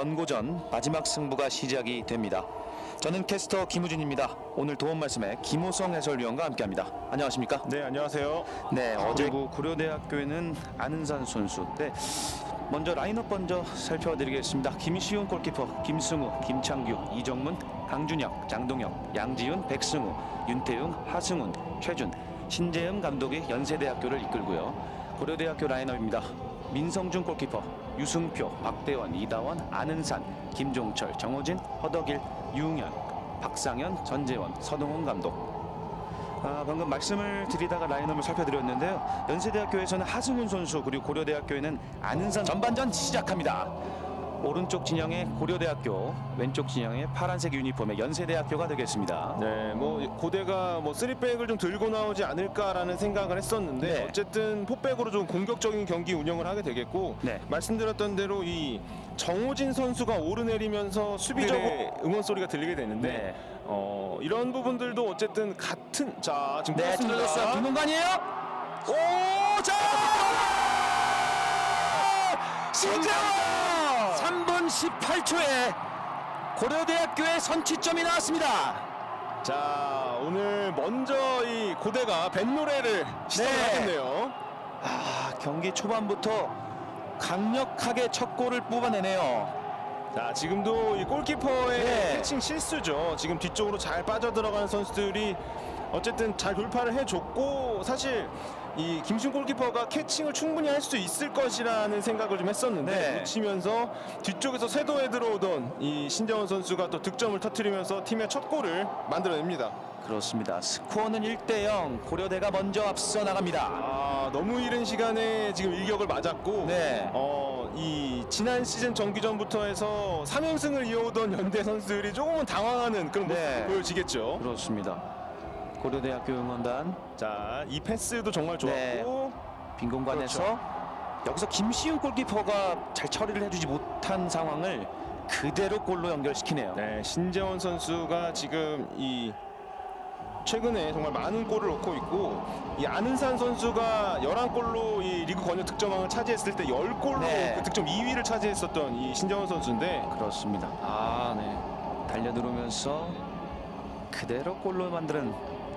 연고전 마지막 승부가 시작이 됩니다. 저는 캐스터 김우진입니다. 오늘 도움 말씀에 김호성 해설위원과 함께합니다. 안녕하십니까? 네 안녕하세요. 네, 어제 그리고 고려대학교에는 안은산 선수. 네, 먼저 라인업 먼저 살펴드리겠습니다. 김시훈 골키퍼, 김승우, 김창규, 이정문, 강준혁, 장동혁, 양지훈, 백승우, 윤태웅, 하승훈, 최준, 신재음 감독이 연세대학교를 이끌고요. 고려대학교 라인업입니다. 민성준 골키퍼, 유승표, 박대원, 이다원, 안은산, 김종철, 정호진, 허덕일, 유웅현, 박상현, 전재원, 서동훈 감독. 아, 방금 말씀을 드리다가 라인업을 살펴드렸는데요. 연세대학교에서는 하승훈 선수 그리고 고려대학교에는 안은산 전반전 시작합니다. 오른쪽 진영의 고려대학교, 왼쪽 진영의 파란색 유니폼의 연세대학교가 되겠습니다. 네, 뭐 고대가 뭐 쓰리백을 좀 들고 나오지 않을까라는 생각을 했었는데 네. 어쨌든 포백으로 좀 공격적인 경기 운영을 하게 되겠고 네. 말씀드렸던 대로 이 정호진 선수가 오르내리면서 수비적으로 응원 소리가 들리게 되는데 네. 어, 이런 부분들도 어쨌든 같은 자 지금 네. 빈 공간이에요. 오, 자! 시작! 3분 18초에 고려대학교의 선취점이 나왔습니다. 자 오늘 먼저 이 고대가 뱃노래를 시작을 네. 하겠네요. 아, 경기 초반부터 강력하게 첫 골을 뽑아내네요. 자 지금도 이 골키퍼의 네. 캐칭 실수죠. 지금 뒤쪽으로 잘 빠져 들어가는 선수들이 어쨌든 잘 돌파를 해줬고 사실 이 김신 골키퍼가 캐칭을 충분히 할 수 있을 것이라는 생각을 좀 했었는데 네. 놓치면서 뒤쪽에서 쇄도에 들어오던 이 신재원 선수가 또 득점을 터뜨리면서 팀의 첫 골을 만들어냅니다. 그렇습니다. 스코어는 1대 0. 고려대가 먼저 앞서 나갑니다. 아 너무 이른 시간에 지금 일격을 맞았고 네. 어, 이 지난 시즌 정기전부터 해서 3연승을 이어오던 연대 선수들이 조금은 당황하는 그런 모습이 네. 보여지겠죠. 그렇습니다. 고려대학교 응원단 자, 이 패스도 정말 좋았고 네. 빈 공간에서 그렇죠. 여기서 김시훈 골키퍼가 잘 처리를 해주지 못한 상황을 그대로 골로 연결시키네요. 네, 신재원 선수가 지금 이 최근에 정말 많은 골을 넣고 있고 이 안은산 선수가 11골로 이 리그 권역 득점왕을 차지했을 때 10골로 네. 그 득점 2위를 차지했었던 이 신재원 선수인데 그렇습니다. 아, 네. 달려 들어오면서 그대로 골로 만드는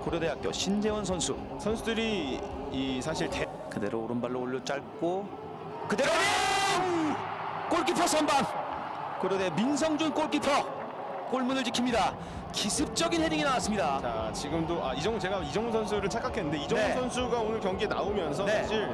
고려대학교 신재원 선수. 선수들이 이 사실 대 그대로 오른발로 올려 짧고 그대로! 골키퍼 선방 고려대 민성준 골키퍼 골문을 지킵니다 기습적인 헤딩이 나왔습니다 자 지금도 아 이정 제가 이정훈 선수를 착각했는데 이정훈 네. 선수가 오늘 경기에 나오면서 네. 사실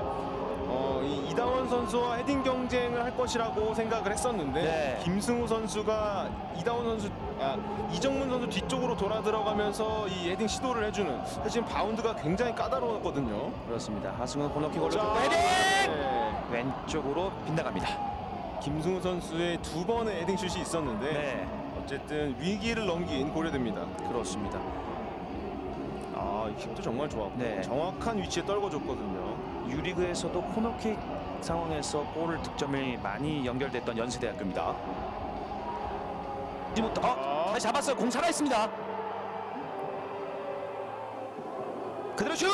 어, 이 이다원 선수와 헤딩 경쟁을 할 것이라고 생각을 했었는데 네. 김승우 선수가 이다원 선수 아 이정문 선수 뒤쪽으로 돌아 들어가면서 이 헤딩 시도를 해주는 사실 바운드가 굉장히 까다로웠거든요. 그렇습니다 하승훈 코너킥 올려주고 자, 헤딩 네. 왼쪽으로 빗나갑니다 김승우 선수의 두 번의 헤딩 슛이 있었는데 네 어쨌든 위기를 넘긴 고려됩니다. 그렇습니다 아 이 킥도 정말 좋았고 네. 정확한 위치에 떨궈줬거든요. 유리그에서도 코너킥 상황에서 골 득점이 많이 연결됐던 연세대학교입니다. 이제부터 어? 다시 잡았어요. 공 살아 있습니다. 그대로 슛!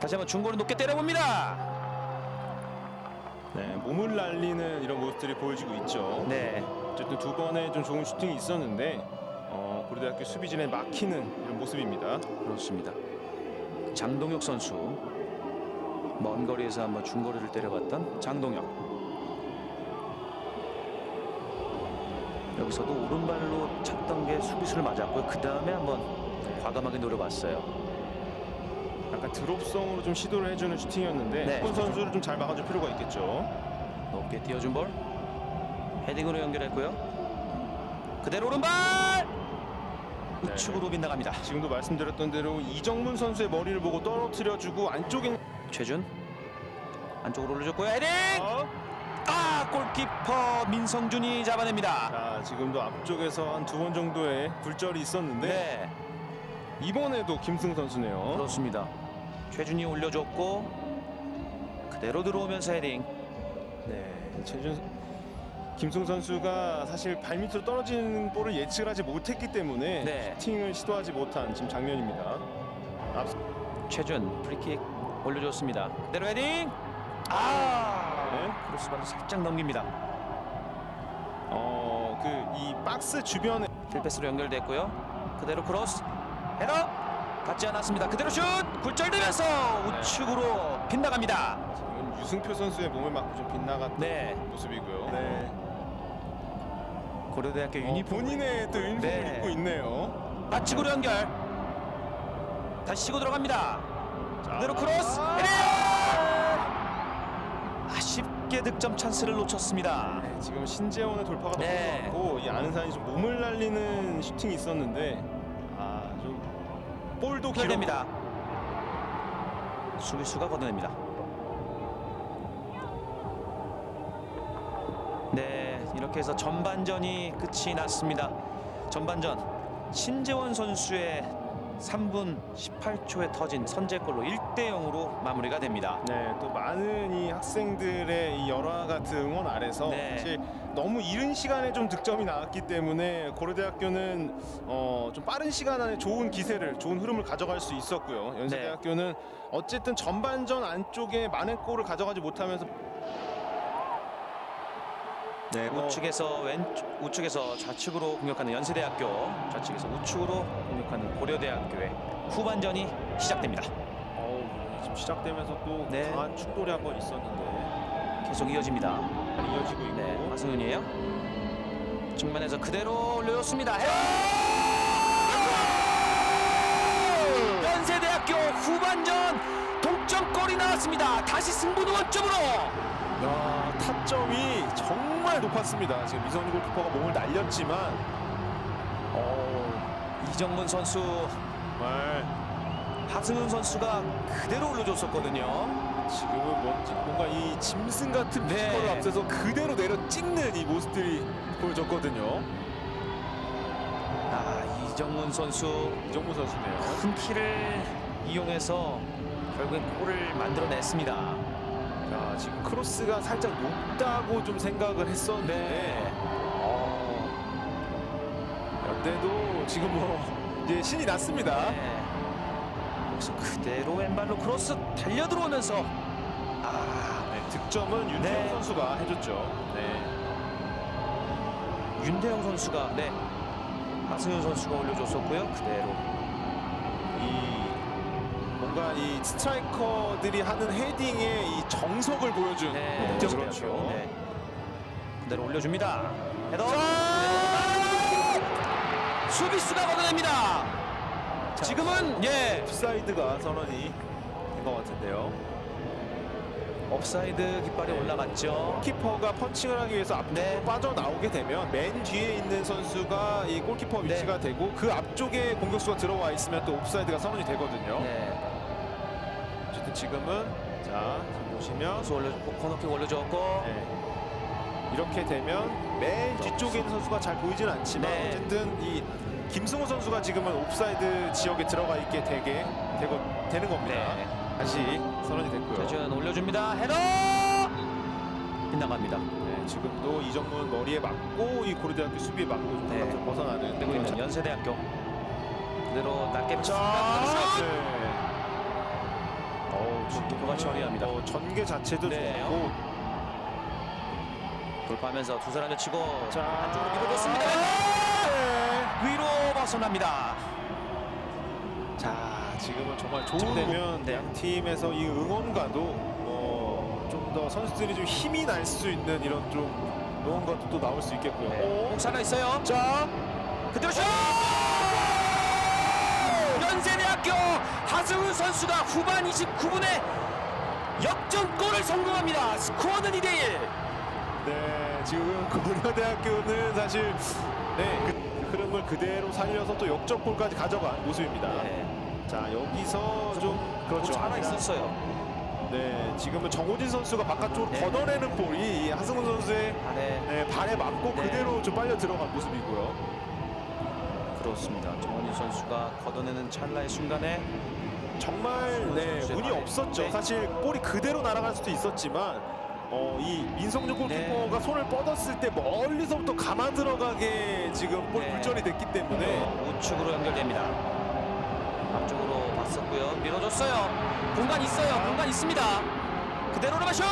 다시 한번 중거리 높게 때려봅니다. 네, 몸을 날리는 이런 모습들이 보여지고 있죠. 네. 어쨌든 두 번의 좀 좋은 슈팅이 있었는데 어, 고려대학교 수비진에 막히는 이런 모습입니다. 그렇습니다 장동혁 선수 먼 거리에서 한번 중거리를 때려봤던 장동혁 여기서도 오른발로 찼던 게 수비수를 맞았고요 그 다음에 한번 과감하게 노려봤어요 약간 드롭성으로 좀 시도를 해주는 슈팅이었는데 네. 네. 선수를 좀 잘 막아줄 필요가 있겠죠. 높게 띄워준 볼 헤딩으로 연결했고요 그대로 오른발 네. 우측으로 빗나갑니다. 지금도 말씀드렸던 대로 이정문 선수의 머리를 보고 떨어뜨려주고 안쪽에 최준 안쪽으로 올려줬고요. 헤딩! 어? 아 골키퍼 민성준이 잡아냅니다. 자 지금도 앞쪽에서 한 두 번 정도의 굴절이 있었는데 네. 이번에도 김승 선수네요. 그렇습니다. 최준이 올려줬고 그대로 들어오면서 헤딩. 네, 최준 김승 선수가 사실 발밑으로 떨어지는 볼을 예측을 하지 못했기 때문에 네. 슈팅을 시도하지 못한 지금 장면입니다. 앞 최준 프리킥 올려줬습니다 그대로 헤딩 아 네. 크로스바를 살짝 넘깁니다 어, 그 이 박스 주변에 킬패스로 연결됐고요. 그대로 크로스 헤더 받지 않았습니다. 그대로 슛 굴절되면서 우측으로 빗나갑니다. 지금 유승표 선수의 몸을 맞고 좀 빗나갔던 네. 모습이고요. 네. 고려대학교 어, 유니폼 본인의 또 유니폼을 네. 입고 있네요. 좌측으로 연결. 다시 치고 들어갑니다. 그대로 크로스 아! 아쉽게 득점 찬스를 놓쳤습니다. 네, 지금 신재원의 돌파가 네. 넘어갔고 이 아는산이 좀 몸을 날리는 슈팅이 있었는데 아좀 볼도 길어 연결됩니다. 수비수가 걷어냅니다. 이렇게 해서 전반전이 끝이 났습니다. 전반전 신재원 선수의 3분 18초에 터진 선제골로 1대 0으로 마무리가 됩니다. 네, 또 많은 이 학생들의 이 열화 같은 응원 아래서 네. 사실 너무 이른 시간에 좀 득점이 나왔기 때문에 고려대학교는 어, 좀 빠른 시간 안에 좋은 기세를, 좋은 흐름을 가져갈 수 있었고요. 연세대학교는 어쨌든 전반전 안쪽에 많은 골을 가져가지 못하면서 네, 뭐 우측에서 왼쪽 우측에서 좌측으로 공격하는 연세대학교, 좌측에서 우측으로 공격하는 고려대학교의 후반전이 시작됩니다. 어우, 지금 시작되면서 또 네. 강한 충돌이 한 번 있었는데 계속 이어집니다. 이어지고 있고 네, 하승윤이에요. 측면에서 그대로 올려줬습니다. 헤더! 연세대학교 후반전 나왔습니다. 다시 승부는 원점으로. 야, 타점이 정말 높았습니다. 지금 이선희 골키퍼가 몸을 날렸지만 어, 이정문 선수, 정말 하승훈 선수가 그대로 올려줬었거든요. 지금은 뭔지 뭔가 이 짐승 같은 네. 피지컬을 앞서서 그대로 내려 찍는 이 모습들이 보여졌거든요. 아, 이정문 선수 이정무 선수네요. 큰 키를 이용해서 결국엔 골을 만들어냈습니다. 야, 지금 크로스가 살짝 높다고 좀 생각을 했었는데 네. 어, 연대도 지금 뭐 이제 신이 났습니다. 네. 여기서 그대로 왼발로 크로스 달려 들어오면서 아 네, 득점은 윤태영 네. 선수가 해줬죠. 네. 윤대영 선수가 네 하승윤 선수가 올려줬었고요 그대로 이 뭔가 이 스트라이커들이 하는 헤딩의 이 정석을 보여준 네 그렇죠. 그렇죠. 네. 그대로 올려줍니다 헤더 수비수가 걷어냅니다 지금은 예 옵사이드가 선언이 된 것 같은데요. 옵사이드 깃발이 올라갔죠 키퍼가 펀칭을 하기 위해서 앞으로 네. 빠져나오게 되면 맨 뒤에 있는 선수가 이 골키퍼 네. 위치가 되고 그 앞쪽에 공격수가 들어와 있으면 또 옵사이드가 선언이 되거든요. 네 어쨌든 지금은 자 보시면 선수 올려 코너킥 올려줬고 네. 이렇게 되면 맨 뒤쪽에 있는 선수가 잘 보이진 않지만 네. 어쨌든 이 김승호 선수가 지금은 옵사이드 지역에 들어가 있게 되게 되고 되는 겁니다. 네. 다시 선언이 됐고요. 최준 올려줍니다 헤더 빗나갑니다 네, 지금도 이정문 머리에 맞고 이 고려대학교 수비에 맞고 좀 네. 벗어나는 그리고 있는 연세대학교 그대로 낮게. 어우, 골키퍼가 처리합니다. 어, 전개 자체도 네. 좋고 돌파하면서 두 사람을 치고 자, 안쪽으로 밀어줬습니다. 네. 위로 벗어납니다. 자, 지금은 정말 좋은 되면 네. 양 팀에서 이 응원가도 어, 좀더 선수들이 좀 힘이 날 수 있는 이런 좀 응원가도 또 나올 수 있겠고요. 네. 옥사가 있어요. 자, 그대로 슛! 연세대학교 하승훈 선수가 후반 29분에 역전골을 성공합니다. 스코어는 2대1. 네, 지금 고려대학교는 사실 네, 그 흐름을 그대로 살려서 또 역전골까지 가져간 모습입니다. 네. 자, 여기서 좀 그렇죠. 하나 있었어요. 네, 지금은 정호진 선수가 바깥쪽으로 네. 걷어내는 볼이 이 하승훈 선수의 아, 네. 네, 발에 맞고 네. 그대로 좀 빨려 들어간 모습이고요. 그렇습니다. 정원희 선수가 걷어내는 찰나의 순간에 정말 네, 운이. 없었죠. 네. 사실 볼이 그대로 날아갈 수도 있었지만 어, 이 민성준 골키퍼가 네. 손을 뻗었을 때 멀리서부터 감아 들어가게 지금 볼 네. 굴절이 됐기 때문에 우측으로 연결됩니다. 앞쪽으로 봤었고요. 밀어줬어요. 공간 있어요. 공간 있습니다. 그대로 나가 슛!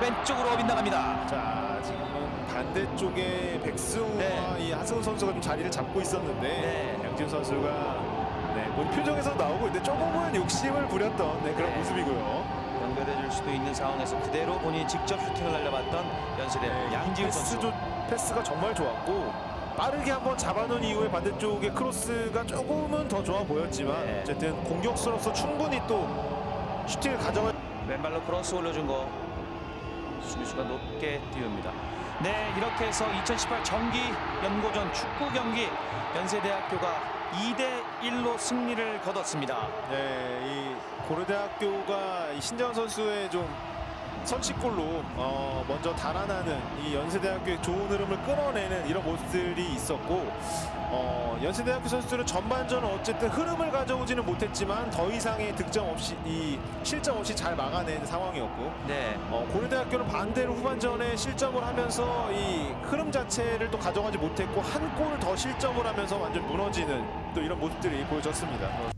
왼쪽으로 빗나갑니다. 자 지금은 반대쪽에 백승우와 네. 이 하승우 선수가 좀 자리를 잡고 있었는데 네. 양지훈 선수가 네, 본 표정에서 나오고 있는데 조금은 욕심을 부렸던 네, 그런 네. 모습이고요. 연결해 줄 수도 있는 상황에서 그대로 본인이 직접 슈팅을 날려봤던 연세대 네, 양지훈 선수. 조, 패스가 정말 좋았고 빠르게 한번 잡아놓은 이후에 반대쪽에 크로스가 조금은 더 좋아 보였지만 네. 어쨌든 공격수로서 충분히 또 슈팅을 가져갈 왼발로 크로스 올려준 거 수비수가 높게 띄웁니다. 네 이렇게 해서 2018 정기 연고전 축구 경기 연세대학교가 2대 1로 승리를 거뒀습니다. 네, 이 고려대학교가 이 신재원 선수의 좀 선취골로 어, 먼저 달아나는 이 연세대학교의 좋은 흐름을 끊어내는 이런 모습들이 있었고 어, 연세대학교 선수들은 전반전 어쨌든 흐름을 가져오지는 못했지만 더 이상의 득점 없이 이 실점 없이 잘 막아낸 상황이었고 네. 어, 고려대학교는 반대로 후반전에 실점을 하면서 이 흐름 자체를 또 가져가지 못했고 한 골을 더 실점을 하면서 완전 무너지는 또 이런 모습들이 보여졌습니다.